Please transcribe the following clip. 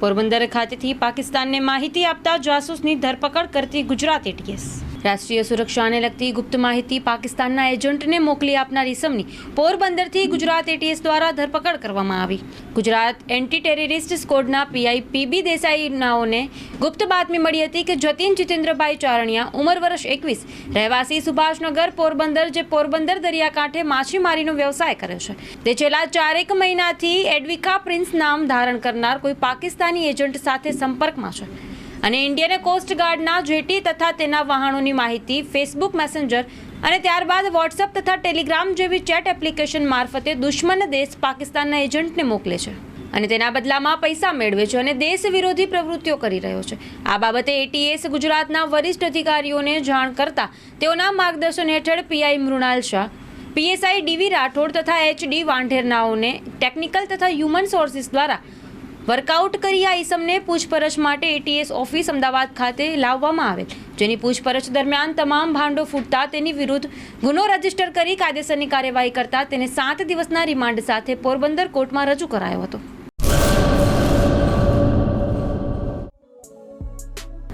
પોરબંદર ખાતેથી પાકિસ્તાનને માહિતી આપતા જાસૂસની ધરપકડ કરતી ગુજરાત એટીએસ રાષ્ટ્રીય સુરક્ષાને લગતી ગુપ્ત માહિતી પાકિસ્તાનના એજન્ટને મોકલી આપનાર ઇસમની પોરબંદરથી ગુજરાત એટીએસ દ્વારા ધરપકડ કરવામાં આવી. ગુજરાત એન્ટી ટેરરિસ્ટ સ્કોડના પીઆઈ પીબી દેસાઈનાઓને ગુપ્ત બાતમી મળી હતી કે જતીન જીતેન્દ્રભાઈ ચારણિયા ઉંમર વર્ષ એકવીસ, રહેવાસી સુભાષનગર પોરબંદર, જે પોરબંદર દરિયાકાંઠે માછીમારીનો વ્યવસાય કરે છે. તે છેલ્લા ચારેક મહિનાથી એડવિકા પ્રિન્સ નામ ધારણ કરનાર કોઈ પાકિસ્તાની એજન્ટ સાથે સંપર્કમાં છે. અને ઇન્ડિયન કોસ્ટગાર્ડના જેટી તથા તેના વાહનોની માહિતી ફેસબુક મેસેન્જર અને ત્યારબાદ વોટ્સઅપ તથા ટેલિગ્રામ જેવી ચેટ એપ્લિકેશન મારફતે દુશ્મન દેશ પાકિસ્તાનના એજન્ટને મોકલે છે. અને તેના બદલામાં પૈસા મેળવે છે અને દેશ વિરોધી પ્રવૃત્તિઓ કરી રહ્યો છે. આ બાબતે એટીએસ ગુજરાતના વરિષ્ઠ અધિકારીઓને જાણ કરતા તેઓના માર્ગદર્શન હેઠળ PI Mrinal Shah PSI DV Rathod તથા એચડી વાંઢેરનાઓને ટેકનિકલ તથા હ્યુમન સોર્સિસ દ્વારા વર્કઆઉટ કરી આ ઈસમને પૂછપરછ માટે એટીએસ ઓફિસ અમદાવાદ ખાતે લાવવામાં આવેલ. જેની પૂછપરછ દરમિયાન તમામ ભાંડો ફૂટતા તેની વિરુદ્ધ ગુનો રજિસ્ટર કરી કાયદેસરની કાર્યવાહી કરતા તેને સાત દિવસના રિમાન્ડ સાથે પોરબંદર કોર્ટમાં રજૂ કરાયો હતો.